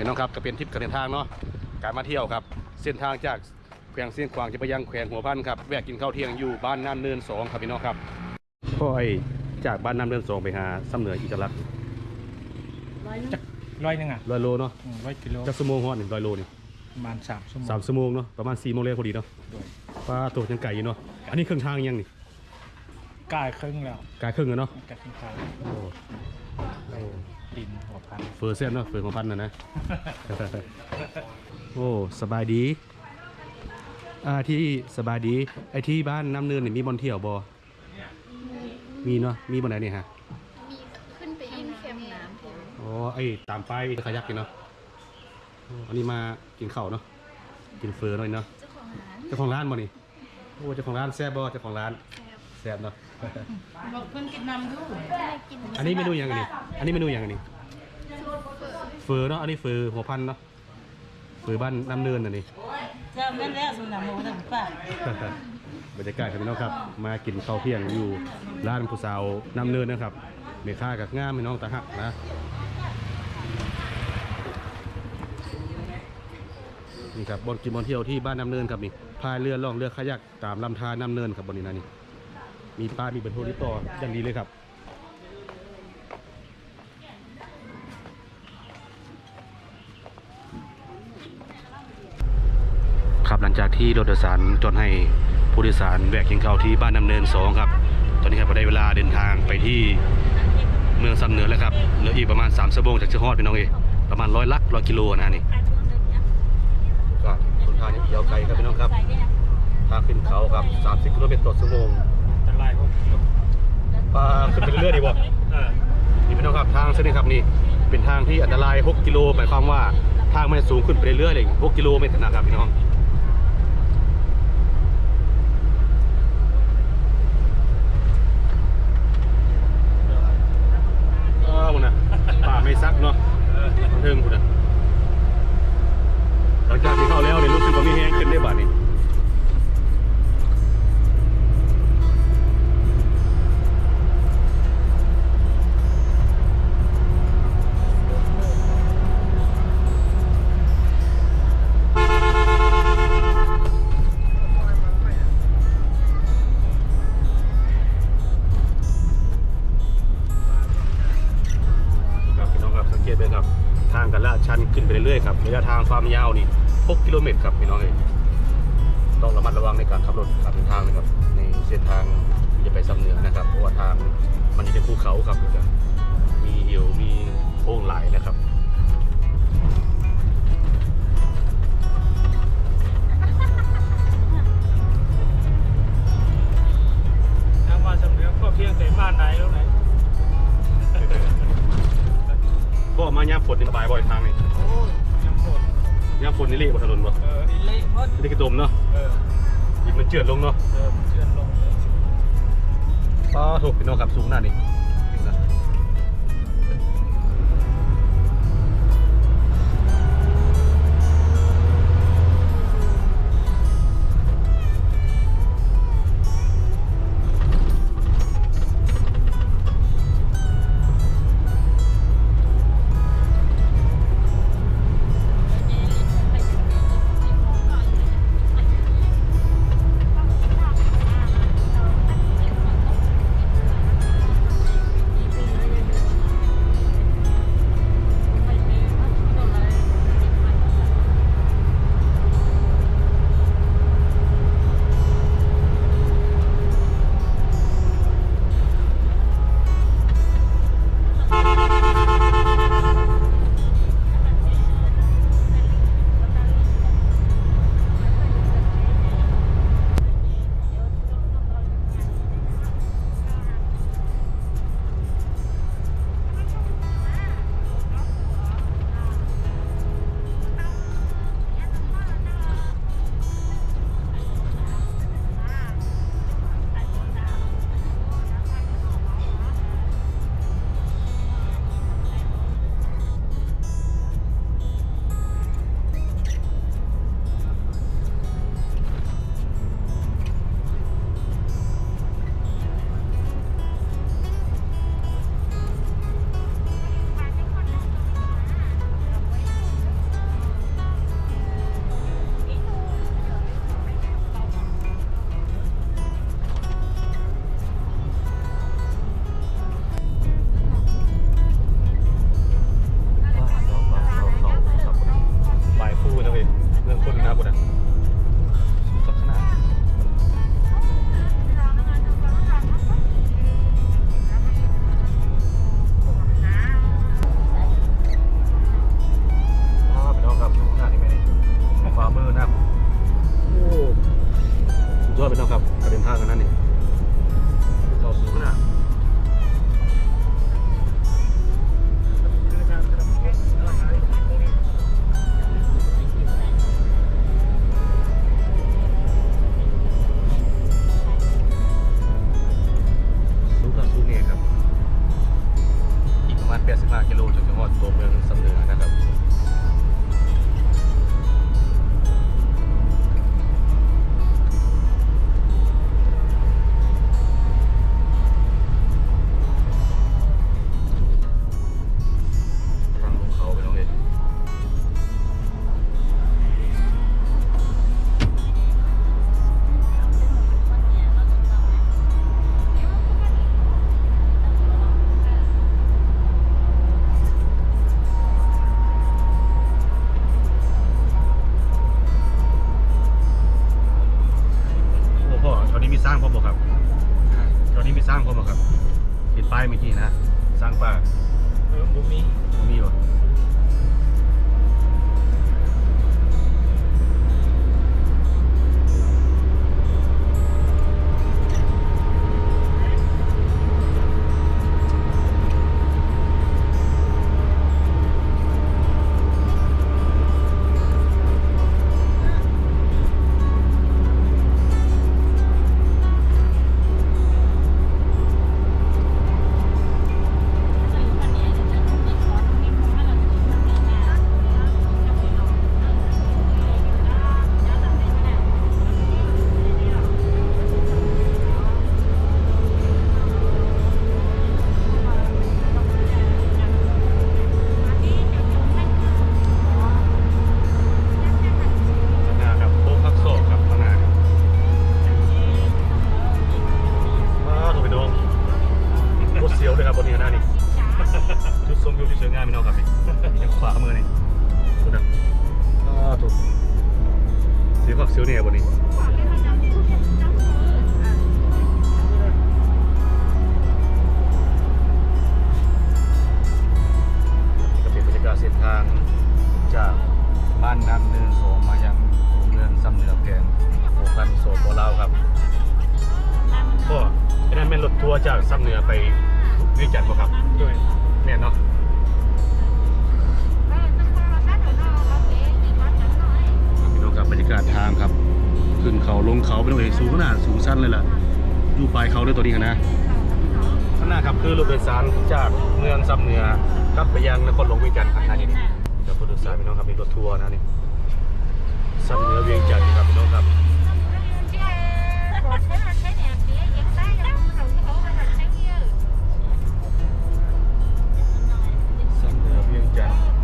พี่น้องครับก็เป็นทริปการเดินทางเนาะการมาเที่ยวครับ เส้นทางจากแขวงเสียงขวางจะไปยังแขวงหัวพันครับแวะกินข้าวเที่ยงอยู่บ้านน้ำเนินสองครับพี่น้องครับพ่อยจากบ้านน้ำเนินสองไปหาสำเหนืออีกลักษณ์ร้อยหนึงจักร้อยหนึงอะร้อยโลเนาะร้อยกิโลจักชั่วโมงฮอดหนึ่งร้อยโลนี่ประมาณสามชั่วโมงสามชั่วโมงเนาะประมาณสี่โมงเร็วพอดีเนาะโดยป้าตัวยังไก่อยู่เนาะอันนี้ครึ่งทางยังนี่กายครึ่งแล้วกายครึ่งแล้วเนาะ กายครึ่งทางโอ้โอ้ ดินหัวพันเฟอร์เส้นเนาะเฟอร์ของพันนะนะ โอ้สบายดี อ่าที่สบายดี ไอที่บ้านน้ำเนินนี่มีบอลเที่ยวบอมีเนาะมีบอลไหนเนี่ยฮะมีขึ้นไปอินเค็มน้ำเค็มอ๋อไอตามไปายขยักกินเนาะโอ้อันนี้มากินข้าวเนาะกินเฟอร์หน่อยเนาะเจ้าของร้านเจ้าของร้านบ่นี่โอ้เจ้าของร้านแซ่บบ่เจ้าของร้านแซ่ บเนาะ บอกเพิ่นกินน้ำดูได้กินอันนี้เมนูหยังอันนี้อันนี้เมนูหยังอันนี้เฟอร์เนาะ อันนี้เฟอร์หัวพันเนาะเฟอร์บ้านน้ำเนินอันนี้ เจ้าแม่นแล้วสุนัขหมูทั้งป้าบรรยากาศครับพี่น้องครับ มากินข้าวเที่ยงอยู่ร้านผู้สาวน้ำเนินนะครับเมค่ากับง่ามพี่น้องตาหักนะนี่ครับบนกินบนเที่ยวที่บ้านน้ำเนินครับนี่พายเรือล่องเรือขยักตามลำธารน้ำเนินครับบนนี้นะนี่ มีป้ายมีเบอร์โทรติดต่ออย่างดีเลยครับครับหลังจากที่รถโดยสารจนให้ผู้โดยสารแวะกินข้าวที่บ้านน้ำเนินสองครับ ตอนนี้ครับก็ได้เวลาเดินทางไปที่เมืองสำเหนือแล้วครับเหลืออีกประมาณ3ชั่วโมงจากเชียงฮอดพี่น้องเอยประมาณร้อยลักร้อยกิโลนะนี่ก็คนทางยังเกี่ยวไกลครับพี่น้องครับทางขึ้นเขาครับ 30 กิโลเมตรต่อชั่วโมงจะ ลายหกกิโลปลาขึ้นไปเรื่อยๆดีบ่เออนี่พี่น้องครับทางเส้นนี้ครับนี่เป็นทางที่อันตราย 6 กิโลหมายความว่าทางมันจะสูงขึ้นไปเรื่อยๆเลย6กิโลเมตรนะครับพี่น้องเออคุณนะป่าไม่ซักเนาะเออมันถึงคุณนะหลังจากที่เข้าแล้วเนี่ยรู้สึกว่ามีแห้งขึ้นได้บ้านี้ ความยาวนี่ ลงเขาเป็นเอกสูงขนาดสูงสั้นเลยล่ะ อยู่ปลายเขาด้วยตัวนี้นะข้างหน้าครับคือรถโดยสารจากเมืองสำเหนือกลับไปยังนครหลวงเวียงจันทร์ครับท่านนี้จากรถโดยสารพี่น้องครับมีรถทัวร์นะนี่สำเหนือเวียงจันทร์ครับพี่น้องครับสำเหนือเวียงจันทร์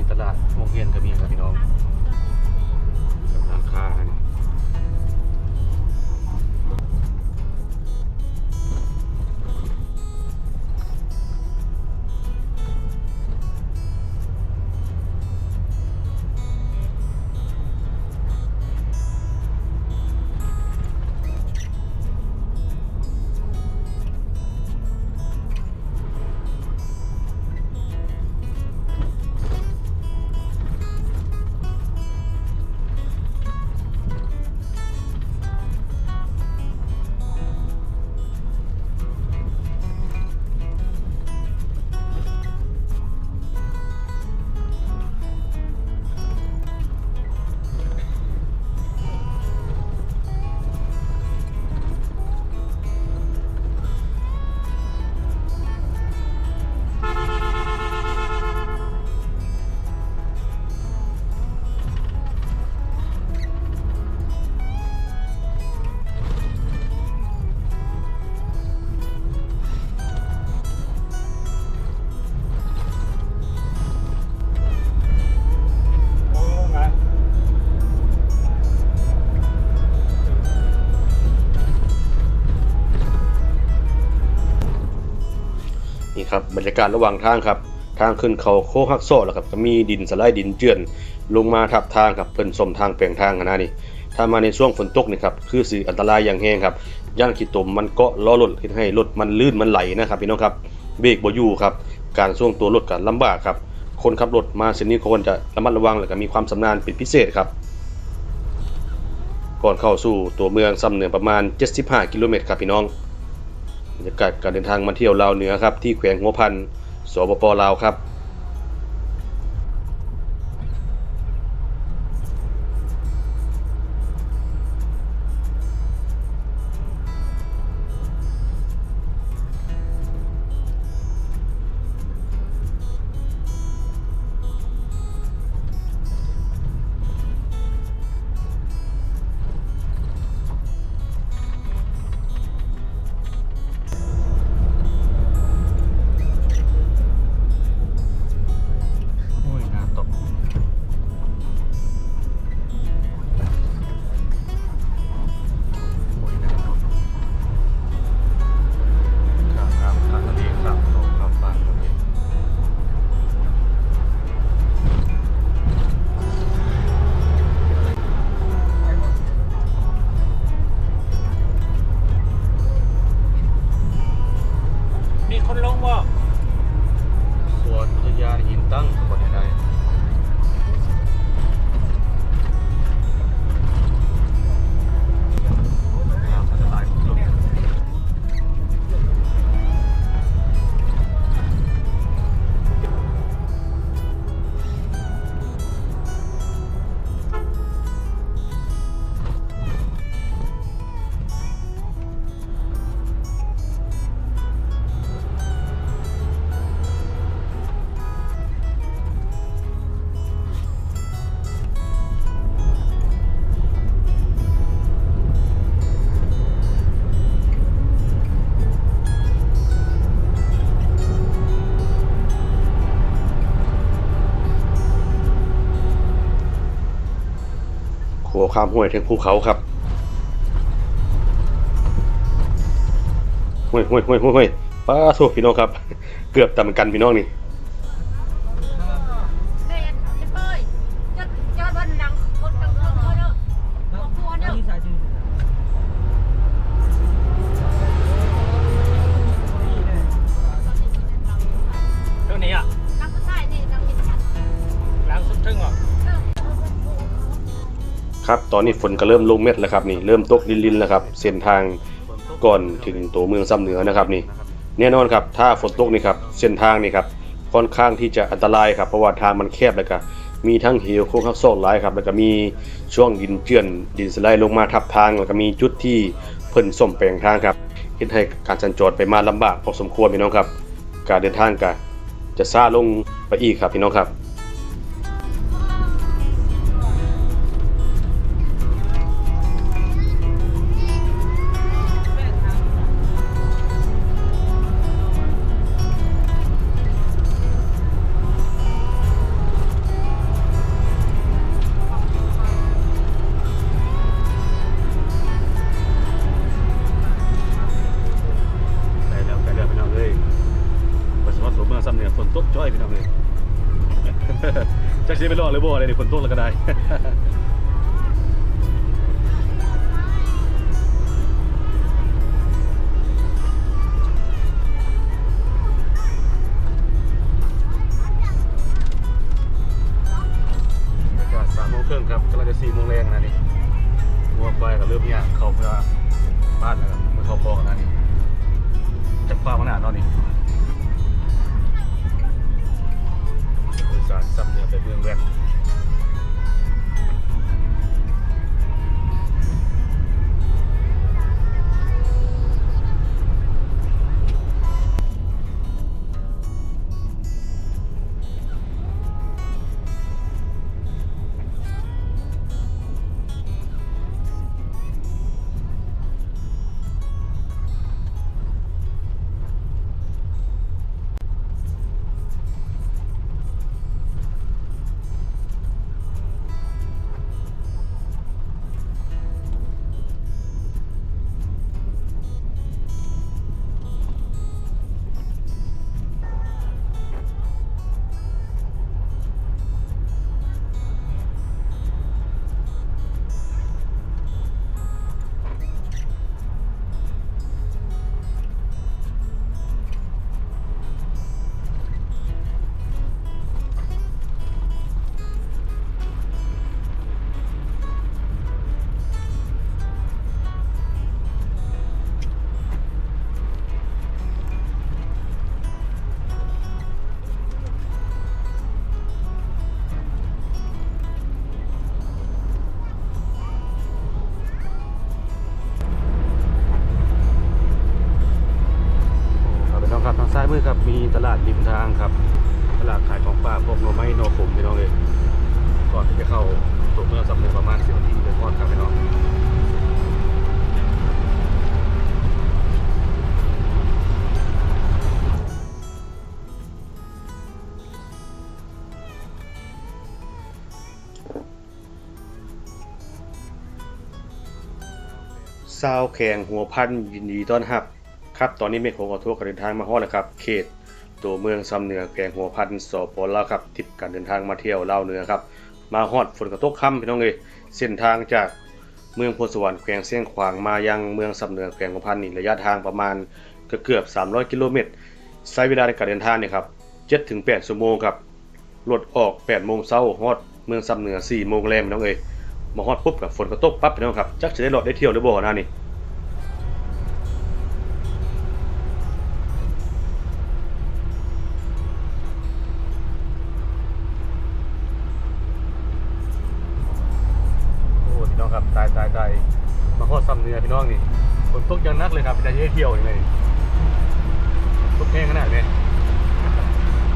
มีตลาดวงเวียนก็มีครับพี่น้องกับร้านค้านี่ ครับบรรยากาศระหว่างทางครับ ทางขึ้นเขาโค้งฮักโซ่แล้วครับก็มีดินสไลด์ดินเจือน ลงมาทับทางครับเพิ่นสมทางแปลงทางขนาดนี้ถ้ามาในช่วงฝนตกนี่ครับคือสิอันตรายอย่างแรงครับย่างขีดตมมันกาะล้อรถเฮ็ดให้รถมันลื่นมันไหลนะครับพี่น้องครับเบรกบ่อยู่ครับการส่วงตัวรถก็ลำบากครับคนขับรถมาเส้นนี้ควรจะระมัดระวังและก็มีความชำนาญเป็นพิเศษครับ ก่อนเข้าสู่ตัวเมืองซ้ำเหนือประมาณ 75 กิโลเมตรครับพี่น้อง บรรยากาศการเดินทางมาเที่ยวลาวเหนือครับ ที่แขวงหัวพัน สปปลาวครับ ขัวข้ามห้วยทั้งภูเขาครับห้วยห้วยห้วยห้วยป้าโทษพี่น้องครับ เกือบตำกันพี่น้องนี่ ตอนนี้ฝนก็เริ่มลงเม็ดแล้วครับนี่เริ่มตกลินๆแล้วครับเส้นทางก่อนถึงตัวเมืองซ้ำเหนือนะครับนี่แน่นอนครับถ้าฝนตกนี่ครับเส้นทางนี่ครับค่อนข้างที่จะอันตรายครับเพราะว่าทางมันแคบแล้วก็มีทั้งเหวโค้งหักศอกหลายครับแล้วก็มีช่วงดินเจือนดินสไลด์ลงมาทับทางแล้วก็มีจุดที่เพิ่นส้มแปลงทางครับเฮ็ดให้การสัญจรไปมาลำบากพอสมควรพี่น้องครับ การเดินทางก็จะซาลงไปอีกครับพี่น้องครับ จักสิไปรอดหรือบ่อะไรนี่ฝนตกแล้วก็ได้ อากาศสามโมงครึ่งครับกำลังจะสี่โมงแรงนะนี่มัวไปกับเริ่มเนี่ยเขาเพื่อบ้านแล้วครับมือเขาพอกันนะนี่จะฟ้ามันหนตอนนี้ บริษัทซ้ำเนี่ยไปเบืองแว่นลาดริม ทางครับตลาดขายของป่าพวกหน่อไม้หน่อขมพี่น้องเลยก่อนที่จะเข้าตัวเมืองสำเนียงประมาณสิบนาทีเลยพอดครับพี่น้องซาวแข่งหัวพันยินดีต้อนรับ ครับ ตอนนี้เมฆขงขอทั่วการเดินทางมาฮอดแล้วครับ เขต ตัวเมืองซำเหนือแข่งหัวพันสปลาวครับทิศการเดินทางมาเที่ยวเล่าเหนือครับมาฮอดฝนกระตกค่ำพี่น้องเอ้ยเส้นทางจากเมืองโพธิ์สวรรค์แขวงเสียงขวางมายังเมืองซำเหนือแขวงหัวพันนี่ระยะทางประมาณเกือบ 300 กิโลเมตรใช้เวลาในการเดินทางเนี่ยครับ7ถึง8ชั่วโมงครับรถออก8โมงเช้าฮอดเมืองซำเหนือ4โมงแลงพี่น้องเอ้ยมาฮอดปุ๊บกับฝนก็ตกปั๊บพี่น้องครับจักจะได้รอดได้เที่ยวหรือบ่นะนี่ ครับตายตายตายมาฮอดซ้ำเนื้อพี่น้องนี่ฝนตกยังนักเลยครับจะได้เที่ยวยังไงตกแห้งขนาดนี้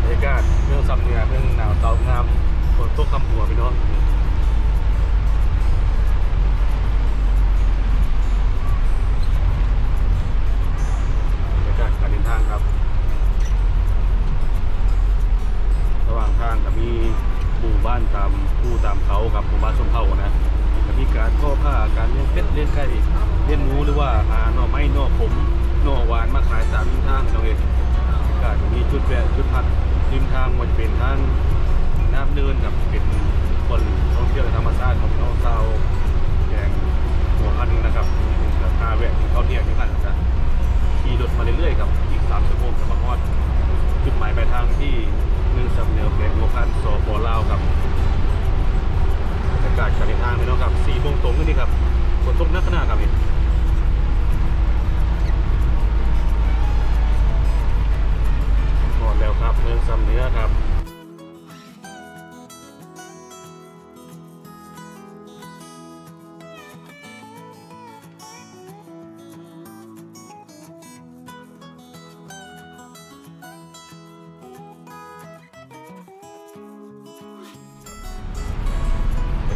บรรยากาศเรื่องซ้ำเนื้อเรื่องหนาวเตางามฝนตกคำหัวพี่น้องบรรยากาการเดินทางครับระหว่างทางก็มีหมู่บ้านตามผู้ตามเขาครับหมู่บ้านชนเผ่า เรเลี้ยนเป็ดเลี้ยงไก่เลี้ยนหมูหรือว่าหาหน่อไม้หน่อผมหน่อหวานมาขายตามริมทางเราเองการมีจุดแวะจุดพักริมทางมันเป็นทางน้ำเนินกับเป็น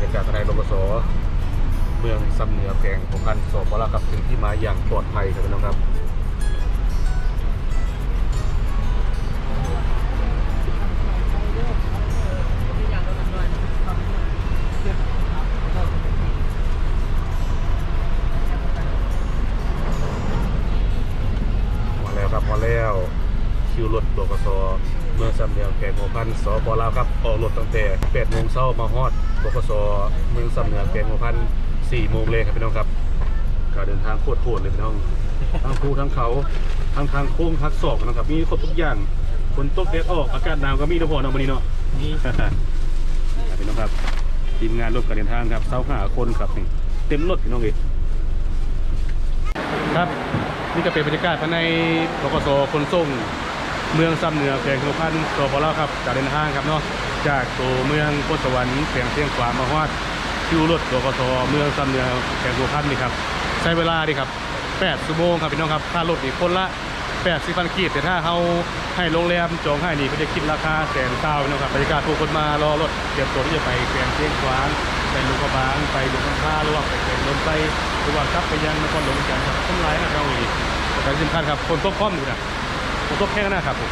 บรรยากาศภายรปศเมืองสำเหนือแกงของพันสปลาวครับถึงที่มาอย่างปลอดภัยครับพี่น้องครับมาแล้วครับมาแล้วคิวรถบกสเมืองสำเนียงแก่งหัวพันสปลาวครับออกรถตั้งแต่8โมงเช้ามาฮอด บกสเมืองสำเนียงแกงหัวพัน4โมงเลยครับพี่น้องครับการเดินทางโคตรโหดเลยพี่น้องทั้งภูทั้งเขาทั้งทางโค้งทักศอกนะครับมีครบทุกอย่างฝนตกแดดออกอากาศหนาวก็มีนะพ่อเนาะวันนี้เนาะนี่พี่น้องครับทีมงานรถการเดินทางครับเสาหาคนครับนี่เต็มรถพี่น้องเองครับนี่ก็เป็นบรรยากาศภายในบกสขนส่งเมืองซ้ำเหนือแขวงหัวพันตัวพอเราครับจากเดินทางครับเนาะ จากตัวเมืองโพธิ์สวรรค์แขวงเชียงขวามาฮอดคิวรถบกสเมืองซ้ำเหนือแขวงหัวพันนี่ครับใช้เวลาดีครับ8ชั่วโมงครับพี่น้องครับค่ารถนี่คนละ80พันกีดแต่ถ้าเขาให้โรงแรมจองให้นี่เขาจะคิดราคาแสนเก้าพี่น้องครับบรรยากาศผู้คนมารอรถเตรียมตัวที่จะไปแขวงเชียงขวางไปลวงพระบางไปหลวงพ่อท่าหรือว่าไปแขวงลมไปหรือว่ากลับไปยังนครหลวงกันครับต้นไม้นะครับเราอีกแต่ที่สำคัญครับคนตกพร้อมอยู่นะคนตกแค่นั้นนะครับผม